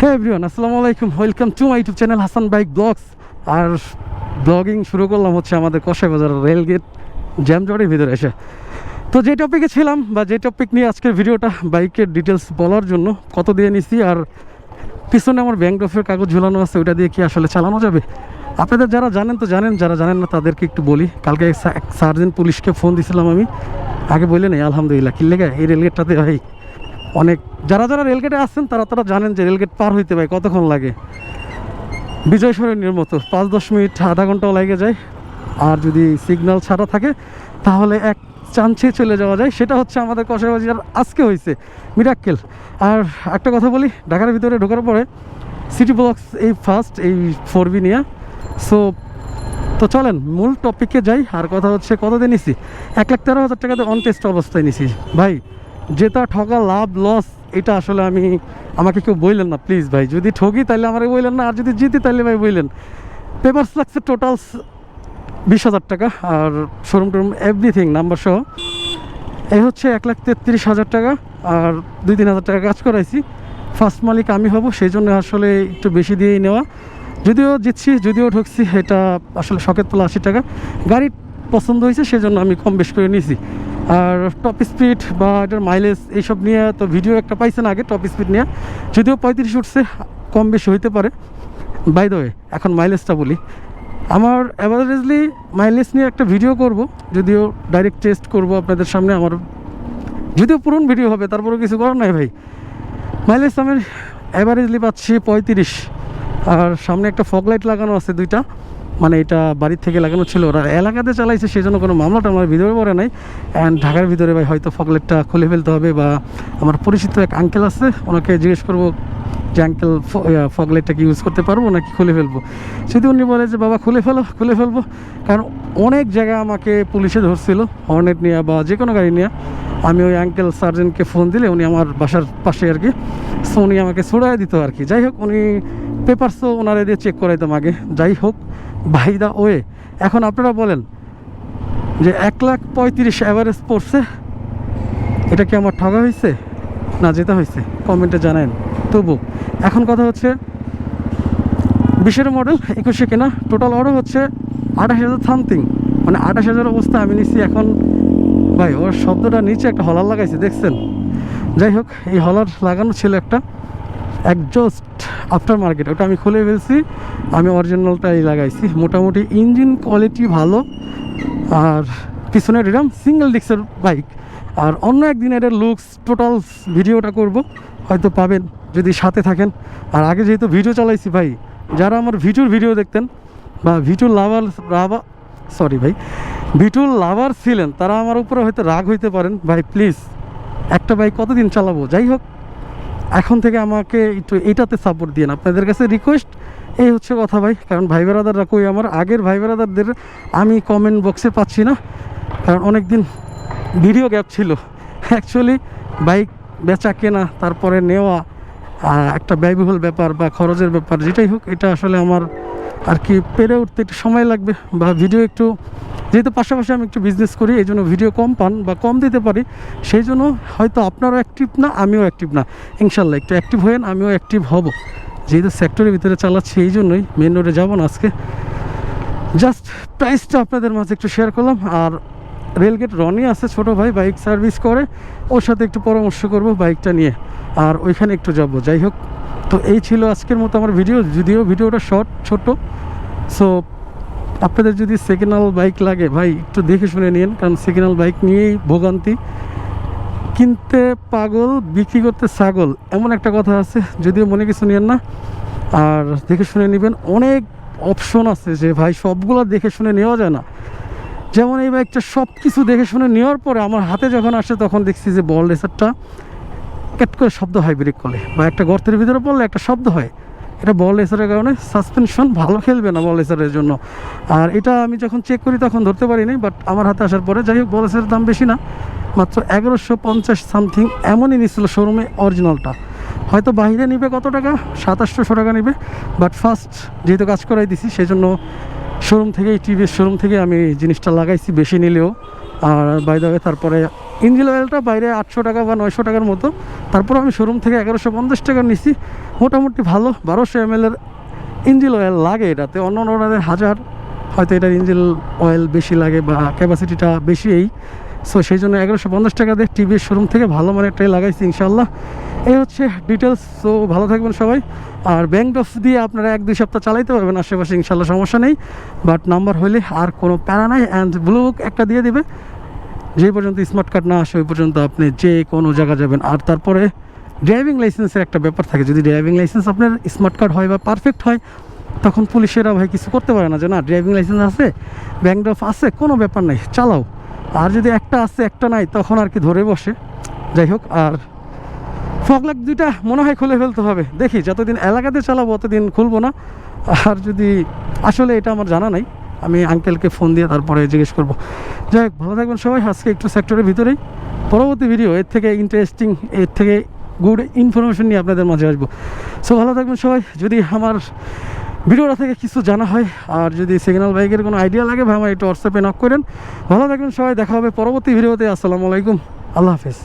হ্যাঁ এভরিওয়ান, আসসালামু আলাইকুম। Welcome to my YouTube channel Hasan bike vlogs আর ব্লগিং শুরু করলাম হচ্ছে আমাদের কষাই বাজার রেলগেট জ্যামজটের ভিতরে এসে। তো যে টপিকে ছিলাম বা যে টপিক নিয়ে আজকের ভিডিওটা বাইকের ডিটেলস বলার জন্য কত দিয়ে নিছি আর পিছনে আমার ব্যাংক ড্রফের কাগজ ঝুলানো আছে, ওইটা দিয়ে কি আসলে চালানো যাবে? আপনাদের যারা জানেন তো জানেন, যারা জানেন না তাদেরকে একটু বলি। কালকে সার্জেন্ট পুলিশকে ফোন দিছিলাম আমি। আগে বললেন এই আলহামদুলিল্লাহ। কি লেগে এই রেলগেটটাতে ভাই? অনেক যারা যারা রেলগেটে আসছেন, তারা তারা জানেন যে রেলগেট পার হইতে ভাই কতক্ষণ লাগে। বিজয় সরণির মতো পাঁচ দশ মিনিট, আধা ঘন্টাও লাগে যায়। আর যদি সিগন্যাল ছাড়া থাকে, তাহলে এক চান্সে চলে যাওয়া যায়। সেটা হচ্ছে আমাদের কষাইবাজার আজকে হয়েছে মিরাক্কেল আর একটা কথা বলি, ঢাকার ভিতরে ঢোকার পরে সিটি ব্লকস এই ফার্স্ট এই ফোর বি নিয়ে। সো তো চলেন, মূল টপিকে যাই। আর কথা হচ্ছে কত দিয়ে নিছি? এক লাখ তেরো হাজার টাকাতে অন টেস্ট অবস্থায় নিছি। ভাই যেটা ঠকা লাভ লস এটা আসলে আমি আমাকে কেউ বললেন না প্লিজ ভাই। যদি ঠকি তাহলে আমাকে বললেন না, আর যদি জিতি তাহলে ভাই বললেন পেপারস লাগছে টোটাল বিশ হাজার টাকা, আর শোরুম টোরুম এভরিথিং নাম্বার সহ। এই হচ্ছে এক লাখ তেত্রিশ হাজার টাকা, আর দুই তিন হাজার টাকা কাজ করাইছি। ফার্স্ট মালিক আমি হব, সেই জন্য আসলে একটু বেশি দিয়েই নেওয়া। যদিও জিতছি, যদিও ঠকছি এটা আসলে শখের তোলা আশি টাকা। গাড়ি পছন্দ হয়েছে, সেজন্য আমি কম বেশ করে নিয়েছি। আর টপ স্পিড বা এটার মাইলেজ এইসব নিয়ে তো ভিডিও একটা পাইছেন আগে টপ স্পিড নিয়ে। যদিও পঁয়ত্রিশ উঠছে, কম বেশি হইতে পারে। বাই দ্য ওয়ে এখন মাইলেজটা বলি। আমার অ্যাভারেজলি মাইলেজ নিয়ে একটা ভিডিও করব, যদিও ডাইরেক্ট টেস্ট করব আপনাদের সামনে। আমার যদিও পুরনো ভিডিও হবে, তারপরেও কিছু করার নাই ভাই। মাইলেজ আমি অ্যাভারেজলি পাচ্ছি পঁয়ত্রিশ। আর সামনে একটা ফগ লাইট লাগানো আছে দুইটা। মানে এটা বাড়ির থেকে লাগানো ছিল। ওরা এলাকাতে চালাইছে সেই জন্য কোনো মামলাটা আমার ভিতরে পড়ে নাই। অ্যান্ড ঢাকার ভিতরে ভাই হয়তো ফগ লাইটটা খুলে ফেলতে হবে বা আমার পরিচিত এক আঙ্কেল আছে, ওনাকে জিজ্ঞেস করব যে আঙ্কেল ফগ লাইটটা কি ইউজ করতে পারব নাকি খুলে ফেলব? যদি উনি বলে যে, বাবা, খুলে ফেলো, খুলে ফেলব। কারণ অনেক জায়গায় আমাকে পুলিশে ধরছিল, হর্নেট নিয়ে বা যে কোনো গাড়ি নিয়ে। আমি ওই আঙ্কেল সার্জেন্টকে ফোন দিলে উনি আমার বাসার পাশে আর কি। সো উনি আমাকে ছড়াই দিত আর কি। যাই হোক, উনি পেপারসও ওনারে দিয়ে চেক করাইতাম আগে। যাই হোক বাই দা ওয়ে এখন আপনারা বলেন যে এক লাখ পঁয়ত্রিশ অ্যাভারেজ পড়ছে। এটা কি আমার ঠগা হয়েছে না যেটা হয়েছে কমেন্টে জানান তবু এখন কথা হচ্ছে, বিশের মডেল একুশে কেনা? টোটাল অর্ডার হচ্ছে আঠাশ হাজার সামথিং মানে আঠাশ হাজার অবস্থা আমি নিচ্ছি এখন ভাই, ওর শব্দটা নিচে একটা হলার লাগাইছে, দেখছেন? যাই হোক, এই হলার লাগানো ছিল একটা একজস্ট আফটার মার্কেট ওটা আমি খুলে ফেলছি, আমি অরিজিনালটাই লাগাইছি। মোটামুটি ইঞ্জিন কোয়ালিটি ভালো, আর পিছনের এরম সিঙ্গেল ডিস্কের বাইক আর অন্য একদিন এটার লুকস টোটাল ভিডিওটা করব, হয়তো পাবেন যদি সাথে থাকেন। আর আগে যেহেতু ভিডিও চালাইছি ভাই, যারা আমার ভিডিওর ভিডিও দেখতেন বা ভিডিওর লাভার লাভা সরি ভাই ভিডিওর লাভার ছিলেন, তারা আমার উপরে হয়তো রাগ হইতে পারেন। ভাই প্লিজ একটা বাইক কতদিন চালাবো? যাই হোক, এখন থেকে আমাকে একটু এটাতে সাপোর্ট দিন আপনাদের কাছে রিকোয়েস্ট এই হচ্ছে কথা ভাই, কারণ ভাই বেরাদাররা কই? আমার আগের ভাই বেরাদারদের আমি কমেন্ট বক্সে পাচ্ছি না, কারণ অনেক দিন ভিডিও গ্যাপ ছিল। অ্যাকচুয়ালি বাইক বেচা কেনা, তারপরে নেওয়া একটা ব্যয়বহুল ব্যাপার বা খরচের ব্যাপার, যেটাই হোক, এটা আসলে আমার আর কি পেরে উঠতে একটু সময় লাগবে বা ভিডিও একটু, যেহেতু পাশাপাশি আমি একটু বিজনেস করি, এই জন্য ভিডিও কম পান বা কম দিতে পারি, সেই জন্য হয়তো আপনারও অ্যাক্টিভ না, আমিও অ্যাক্টিভ না। ইনশাল্লাহ, একটু অ্যাক্টিভ হয়েন, আমিও অ্যাক্টিভ হব। যেহেতু সেক্টরের ভিতরে চালাচ্ছি, এই জন্যই মেন রোডে যাব না আজকে। জাস্ট প্রাইসটা আপনাদের মাঝে একটু শেয়ার করলাম, আর রেলগেট রনি আছে, ছোট ভাই বাইক সার্ভিস করে, ওর সাথে একটু পরামর্শ করব বাইকটা নিয়ে, আর ওইখানে একটু যাব। যাই হোক তো এই ছিল আজকের মতো আমার ভিডিও যদিও ভিডিওটা শর্ট ছোট সো আপনাদের যদি সেকেন্ড বাইক লাগে, ভাই, একটু দেখে শুনে নিন, কারণ সেকেন্ড বাইক নিয়েই ভোগান্তি। কিনতে পাগল, বিক্রি করতে ছাগল, এমন একটা কথা আছে, যদিও মনে কিছু নিয়েন না। আর দেখে শুনে নেবেন, অনেক অপশন আছে যে, ভাই, সবগুলো দেখে শুনে নেওয়া যায় না। যেমন এই বাইকটা সব কিছু দেখে শুনে নেওয়ার পরে আমার হাতে যখন আসে, তখন দেখছি যে বল রেসারটা ক্যাট করে শব্দ হয় ব্রেক করলে। বা একটা গর্তের ভিতরে পড়লে একটা শব্দ হয়। এটা বল রেসারের কারণে সাসপেনশন ভালো খেলবে না বল রেসারের জন্য। আর এটা আমি যখন চেক করি তখন ধরতে পারিনি বাট আমার হাতে আসার পরে যাই হোক বল রেসারের দাম বেশি না। মাত্র এগারোশো পঞ্চাশ সামথিং এমনই নিচ্ছিল শোরুমে অরিজিনালটা হয়তো বাইরে নিবে কত টাকা? সাতাশশো টাকা নিবে। বাট ফার্স্ট যেহেতু কাজ করাই দিছি সেই জন্য শোরুম থেকেই টিভিএস শোরুম থেকে আমি জিনিসটা লাগাইছি বেশি নিলেও। আর বাই দ্য তারপরে ইঞ্জিন অয়েলটা বাইরে আটশো টাকা বা নয়শো টাকার মতো। তারপর আমি শোরুম থেকে এগারোশো পঞ্চাশ টাকা নিছি। মোটামুটি ভালো, বারোশো এম এর ইঞ্জিন অয়েল লাগে এটাতে। অন্য অন্যদের হাজার, হয়তো এটার ইঞ্জিন অয়েল বেশি লাগে বা ক্যাপাসিটিটা বেশি এই সো সেই জন্য এগারোশো পঞ্চাশ টাকা দিয়ে টিভির শোরুম থেকে ভালো মানের একটাই লাগাইছি ইনশাল্লাহ এই হচ্ছে ডিটেলস সো ভালো থাকবেন সবাই। আর ব্যাংক অফ দিয়ে আপনারা এক, দুই সপ্তাহ চালাইতে পারবেন আশেপাশে ইনশাল্লাহ সমস্যা নেই। বাট নাম্বার হলে আর কোনো প্যারা নাই। অ্যান্ড ব্লু বুক একটা দিয়ে দিবে। যে পর্যন্ত স্মার্ট কার্ড না আসে, ওই পর্যন্ত আপনি যে কোনো জায়গা যাবেন। আর তারপরে ড্রাইভিং লাইসেন্সের একটা ব্যাপার থাকে। যদি ড্রাইভিং লাইসেন্স আপনার স্মার্ট কার্ড হয় বা পারফেক্ট হয়, তখন পুলিশেরা ভাই কিছু করতে পারে না যে, না ড্রাইভিং লাইসেন্স আছে ব্যাংক ড্রফ আছে, কোনো ব্যাপার নাই, চালাও। আর যদি একটা আছে, একটা নাই, তখন আর কি ধরে বসে। যাই হোক, আর ফগলাক দুইটা মনে হয় খুলে ফেলতে হবে। দেখি, যতদিন এলাকাতে চালাবো ততদিন খুলবো না। আর যদি আসলে এটা আমার জানা নাই আমি আঙ্কেলকে ফোন দিয়ে তারপরে জিজ্ঞেস করব। যাই হোক, ভালো থাকবেন সবাই। আজকে একটু সেক্টরের ভিতরেই। পরবর্তী ভিডিও এর থেকে ইন্টারেস্টিং এর থেকে গুড ইনফরমেশন নিয়ে আপনাদের মাঝে আসব। সো ভালো থাকবেন সবাই। যদি আমার ভিডিওটা থেকে কিছু জানা হয়, আর যদি সিগন্যাল বাইকের কোনো আইডিয়া লাগে, ভাই আমার একটু হোয়াটসঅ্যাপে নক করেন। ভালো থাকবেন সবাই। দেখা হবে পরবর্তী ভিডিওতে আসসালামু আলাইকুম। আল্লাহ হাফেজ।